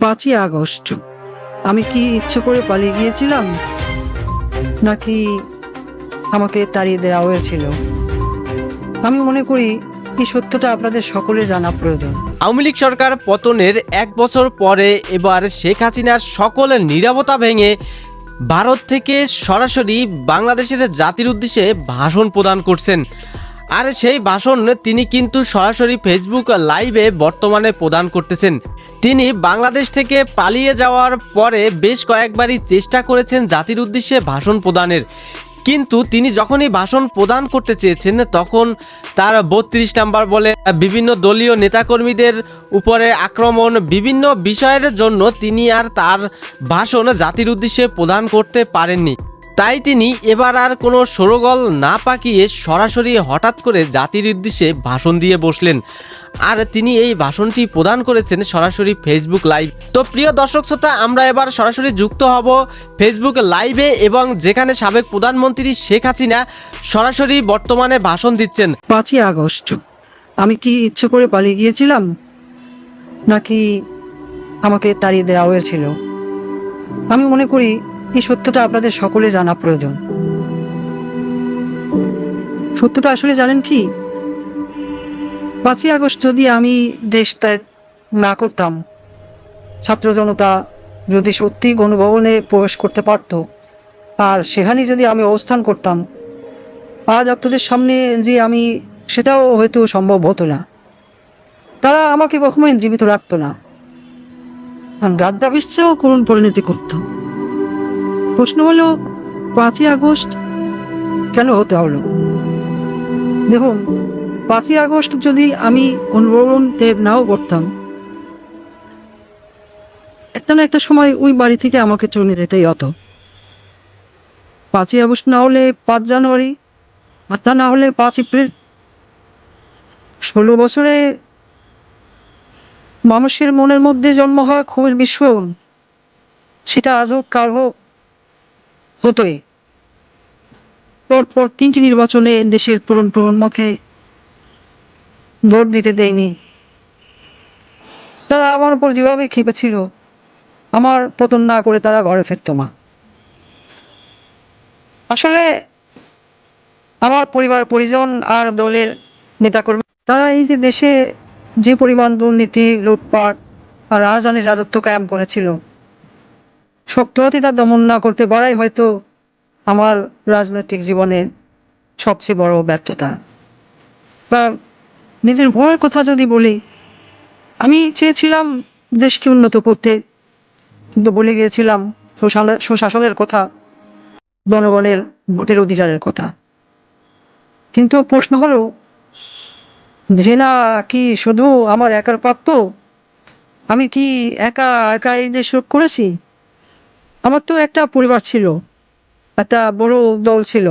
পাঁচই আগস্ট। আমি কি ইচ্ছে করে পালিয়ে গিয়েছিলাম? নাকি আমাকে তাড়িয়ে দেওয়া হয়েছিল? আমি মনে করি এই সত্যটা আপনাদের সকলে জানা প্রয়োজন। আওয়ামী লীগ সরকার পতনের এক বছর পরে এবার শেখ হাসিনার সকলের নিরাপত্তা ভেঙে ভারত থেকে সরাসরি বাংলাদেশের জাতির উদ্দেশ্যে ভাষণ প্রদান করছেন আর সেই ভাষণ তিনি কিন্তু সরাসরি ফেসবুক লাইভে বর্তমানে প্রদান করতেছেন। তিনি বাংলাদেশ থেকে পালিয়ে যাওয়ার পরে বেশ কয়েকবারই চেষ্টা করেছেন জাতির উদ্দেশ্যে ভাষণ প্রদানের। কিন্তু তিনি যখনই ভাষণ প্রদান করতে চেয়েছেন, তখন তার বত্রিশ নাম্বার বলে বিভিন্ন দলীয় নেতাকর্মীদের উপরে আক্রমণ, বিভিন্ন বিষয়ের জন্য তিনি আর তার ভাষণ জাতির উদ্দেশ্যে প্রদান করতে পারেননি। তাই তিনি এবার আর কোনো সরগল না পাকিয়ে সরাসরি হঠাৎ করে জাতির উদ্দেশ্যে ভাষণ দিয়ে বসলেন। আর তিনি এই ভাষণটি প্রদান করেছেন সরাসরি ফেসবুক লাইভ তো প্রিয় দর্শক শ্রোতা, আমরা এবার সরাসরি যুক্ত হব ফেসবুক লাইভে এবং যেখানে সাবেক প্রধানমন্ত্রী শেখ হাসিনা সরাসরি বর্তমানে ভাষণ দিচ্ছেন। পাঁচই আগস্ট। আমি কি ইচ্ছে করে পালিয়ে গিয়েছিলাম? নাকি আমাকে তাড়িয়ে দেওয়া হয়েছিল? আমি মনে করি এই সত্যটা আপনাদের সকলে জানা প্রয়োজন। সত্যটা আসলে জানেন কি? পাঁচই আগস্ট যদি আমি দেশ ত্যাগ না করতাম, ছাত্র জনতা যদি সত্যি গণভবনে প্রবেশ করতে পারতো, আর সেখানে যদি আমি অবস্থান করতাম, আজ আপনাদের সামনে যে আমি সেটাও হয়তো সম্ভব হতো না। তারা আমাকে কখনোই জীবিত রাখতো না। গাদ্দাবিশ্বেও করুণ পরিণতি করতো। প্রশ্ন হলো, পাঁচই আগস্ট কেন হতে হলো? দেখুন, পাঁচই আগস্ট যদি আমি অনুবরণ নাও করতাম, একটা না একটা সময় ওই বাড়ি থেকে আমাকে চলে যেতেই হতো। পাঁচই আগস্ট না হলে পাঁচ জানুয়ারি, আর তা না হলে পাঁচ এপ্রিল। ষোলো বছরে মানুষের মনের মধ্যে জন্ম হয় খুবই বিস্ফোরণ। সেটা আজও কার হোক হতোই। পরপর তিনটি নির্বাচনে দেশের পুরন প্রজন্মকে ভোট দিতে দেয়নি। তারা আমার উপর যেভাবে খেপেছিল, আমার পতন না করে তারা ঘরে ফিরতো মা। আসলে আমার পরিবার, পরিজন আর দলের নেতাকর্মী, তারা এই যে দেশে যে পরিমাণ দুর্নীতি, লুটপাট আর রাজধানীর রাজত্ব কায়েম করেছিল হাতে দমন না করতে পারাই হয়তো আমার রাজনৈতিক জীবনের সবচেয়ে বড় ব্যর্থতা। বা নিজের ভয়ের কথা যদি বলি, আমি চেয়েছিলাম দেশকে উন্নত করতে, কিন্তু বলে গিয়েছিলাম সুশাসনের- কথা, জনগণের ভোটের অধিকারের কথা। কিন্তু প্রশ্ন হলো ঘৃণা কি শুধু আমার একার প্রাপ্য আমি কি একা একা এই দেশ করেছি? আমার তো একটা পরিবার ছিল, একটা বড় দল ছিল।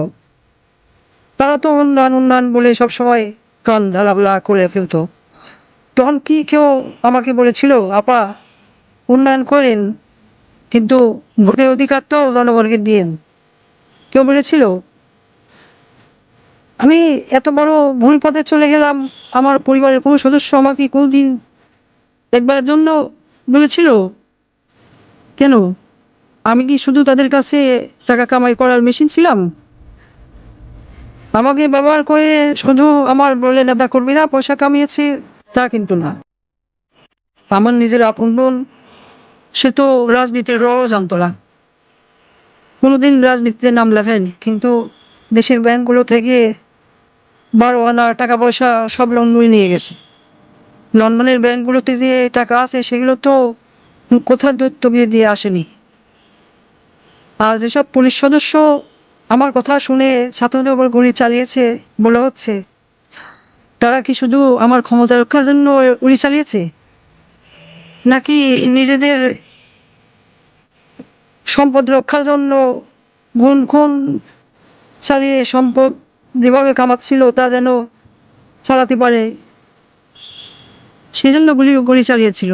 তারা তো উন্নয়ন উন্নয়ন বলে সবসময় কান ধারাবলা করে ফেলতো। তখন কি কেউ আমাকে বলেছিল, আপা, উন্নয়ন করেন, কিন্তু ভোটের অধিকার তো জনগণকে দিন কেউ বলেছিল, আমি এত বড় ভুল পথে চলে গেলাম, আমার পরিবারের কোনো সদস্য আমাকে কোনোদিন একবারের জন্য বলেছিল? কেন? আমি কি শুধু তাদের কাছে টাকা কামাই করার মেশিন ছিলাম? আমাকে ব্যবহার করে শুধু আমার বলে নেতা কর্মীরা পয়সা কামিয়েছে, তা কিন্তু না। আমার নিজের আপন বোন, সে তো রাজনীতির রও জানতো না কোনোদিন রাজনীতিতে নাম লেখেনি, কিন্তু দেশের ব্যাংকগুলো থেকে বারো আনা টাকা পয়সা সব লন্ডনে নিয়ে গেছে। লন্ডনের ব্যাংকগুলোতে যে টাকা আছে, সেগুলো তো কোথাও দৈত্য দিয়ে আসেনি। আর যেসব পুলিশ সদস্য আমার কথা শুনে ছাত্রদের উপর গুলি চালিয়েছে বলা হচ্ছে। তারা কি শুধু আমার ক্ষমতা রক্ষার জন্য গুলি চালিয়েছে? নাকি নিজেদের সম্পদ রক্ষার জন্য গুণ খুন চালিয়ে সম্পদ যেভাবে কামাচ্ছিল তা যেন চালাতে পারে? সেজন্য গুলি গুলি চালিয়েছিল।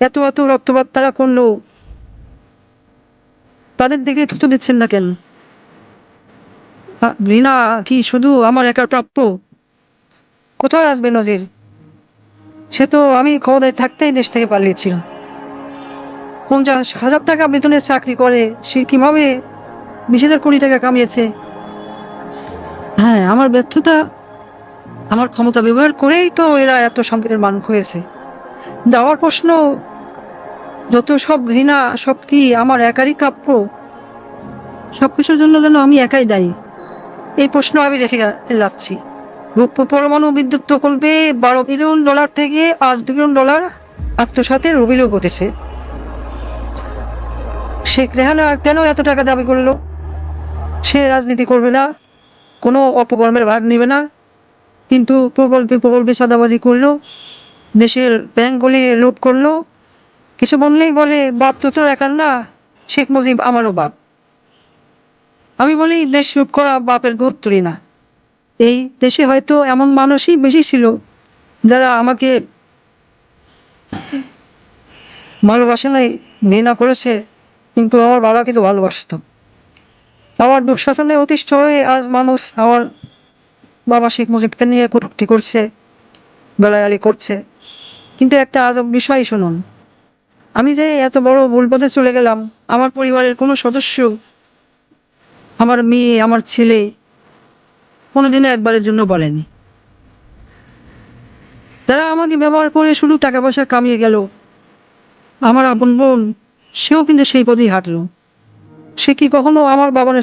এত এত রক্তপাত তারা করল। তাদের দিকে থুতু দিচ্ছেন না কেন? ঘৃণা কি শুধু আমার একার প্রাপ্য? কোথায় আসবে নজির? সে তো আমি ক্ষমতায় থাকতেই দেশ থেকে পালিয়েছিল। পঞ্চাশ হাজার টাকা বেতনের চাকরি করে, সে কীভাবে বিশ হাজার কোটি টাকা কামিয়েছে? হ্যাঁ আমার ব্যর্থতা, আমার ক্ষমতা ব্যবহার করেই তো এরা এত সম্পদের মান হয়েছে। দেওয়ার প্রশ্ন যত সব ঘৃণা, সব কি আমার একারই কাপ্য সব কিছুর জন্য যেন আমি একাই দায়ী। এই প্রশ্ন আমি রেখে যাচ্ছি। পরমাণু বিদ্যুৎ প্রকল্পে বারো বিলিয়ন ডলার থেকে পাঁচ বিলিয়ন ডলার আত্মসাতের অভিযোগ উঠেছে শেখ রেহানা কেন এত টাকা দাবি করল? সে রাজনীতি করবে না, কোনো অপকর্মের ভাগ নেবে না। কিন্তু প্রকল্পে প্রকল্পে সাদাবাজি করল, দেশের ব্যাংকগুলি লুট করল কিছু বললেই বলে, বাপ তো তোর একার না, শেখ মুজিব আমারও বাপ। আমি বলি, দেশ লুট করা বাপের গোদ তুলি না। এই দেশে হয়তো এমন মানুষই বেশি ছিল, যারা আমাকে ভালোবাসে নাই, ঘৃণা করেছে, কিন্তু আমার বাবা কিন্তু ভালোবাসতো। আমার দুঃশাসনে অতিষ্ঠ হয়ে আজ মানুষ আমার বাবা শেখ মুজিবকে নিয়ে কটূক্তি করছে, বেলায়ালি করছে। কিন্তু একটা আজব বিষয় শুনুন আমি যে এত বড় ভুল পথে চলে গেলাম, আমার পরিবারের কোনো সদস্য, আমার মেয়ে, আমার ছেলে, কোনোদিনও একবারের জন্য বলেনি। তারা আমাকে ব্যবহার করে শুধু টাকা পয়সা কামিয়ে গেল। আমার আপন বোন, সেও কিন্তু সেই পথেই হাঁটলো। সে কি কখনো আমার বাবার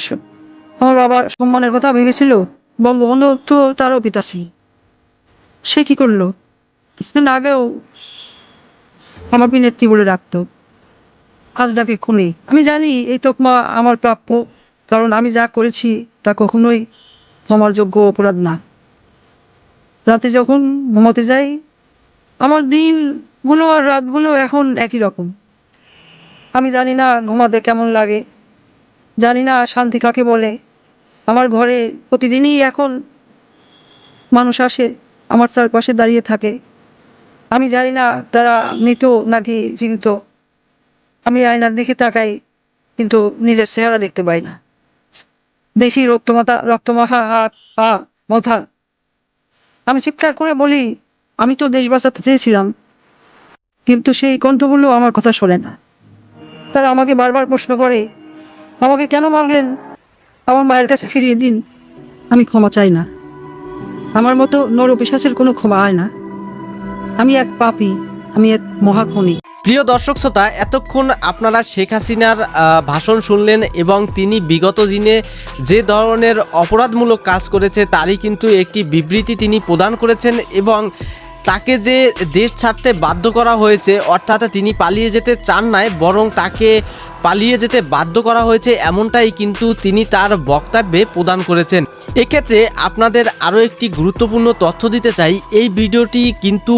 আমার বাবার সম্মানের কথা ভেবেছিল? বঙ্গবন্ধু তো তারও পিতা ছিল। সে কি করল? কিছুদিন আগেও আমাকে নেত্রী বলে রাখতো। আজ ডাকে খুনি। আমি জানি এই তোকমা আমার প্রাপ্য, কারণ আমি যা করেছি তা কখনোই ক্ষমার যোগ্য অপরাধ না। রাতে যখন ঘুমোতে যাই, আমার দিনগুলো আর রাতগুলো এখন একই রকম। আমি জানি না ঘুমাতে কেমন লাগে। জানি না শান্তি কাকে বলে। আমার ঘরে প্রতিদিনই এখন মানুষ আসে, আমার চারপাশে দাঁড়িয়ে থাকে। আমি জানি না তারা মৃত নাকি জীবিত। আমি আয়নার দিকে তাকাই, কিন্তু নিজের চেহারা দেখতে পাই না। দেখি রক্তমাতা রক্তমাখা হাত, পা, মাথা। আমি চিৎকার করে বলি, আমি তো দেশ বাঁচাতে চেয়েছিলাম, কিন্তু সেই কণ্ঠগুলো আমার কথা শোনে না। তারা আমাকে বারবার প্রশ্ন করে, আমাকে কেন মারলেন? আমার মায়ের কাছে ফিরিয়ে দিন। আমি ক্ষমা চাই না। আমার মতো নরপিশাচের কোনো ক্ষমা হয় না। আমি এক পাপী, আমি এক মহাখনি। প্রিয় দর্শক শ্রোতা, এতক্ষণ আপনারা শেখ হাসিনার ভাষণ শুনলেন এবং তিনি বিগত দিনে যে ধরনের অপরাধমূলক কাজ করেছে তারই কিন্তু একটি বিবৃতি তিনি প্রদান করেছেন এবং তাকে যে দেশ ছাড়তে বাধ্য করা হয়েছে, অর্থাৎ তিনি পালিয়ে যেতে চান নাই, বরং তাকে পালিয়ে যেতে বাধ্য করা হয়েছে, এমনটাই কিন্তু তিনি তার বক্তব্যে প্রদান করেছেন। এক্ষেত্রে আপনাদের আরও একটি গুরুত্বপূর্ণ তথ্য দিতে চাই। এই ভিডিওটি কিন্তু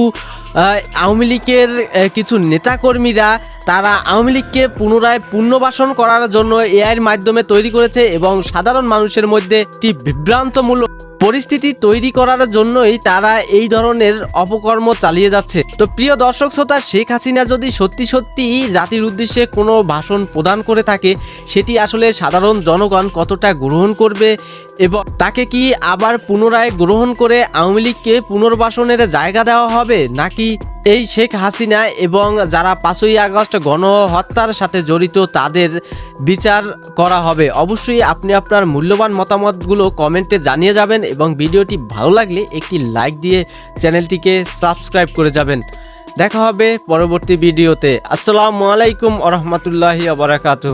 আওয়ামী লীগের কিছু নেতাকর্মীরা তারা আওয়ামী লীগকে পুনরায় পুনর্বাসন করার জন্য এআইয়ের মাধ্যমে তৈরি করেছে এবং সাধারণ মানুষের মধ্যে একটি বিভ্রান্তমূলক পরিস্থিতি তৈরি করার জন্যই তারা এই ধরনের অপকর্ম চালিয়ে যাচ্ছে। তো প্রিয় দর্শক শ্রোতা, শেখ হাসিনা যদি সত্যি সত্যি জাতির উদ্দেশ্যে কোনো ভাষণ প্রদান করে থাকে, সেটি আসলে সাধারণ জনগণ কতটা গ্রহণ করবে এবং তাকে কি আবার পুনরায় গ্রহণ করে আওয়ামী লীগকে পুনর্বাসনের জায়গা দেওয়া হবে? নাকি এই শেখ হাসিনা এবং যারা পাঁচই আগস্ট গণহত্যার সাথে জড়িত তাদের বিচার করা হবে? অবশ্যই আপনি আপনার মূল্যবান মতামতগুলো কমেন্টে জানিয়ে যাবেন এবং ভিডিওটি ভালো লাগলে একটি লাইক দিয়ে চ্যানেলটিকে সাবস্ক্রাইব করে যাবেন। দেখা হবে পরবর্তী ভিডিওতে। আসসালামু আলাইকুম আ রহমতুল্লাহি আবরাকাতু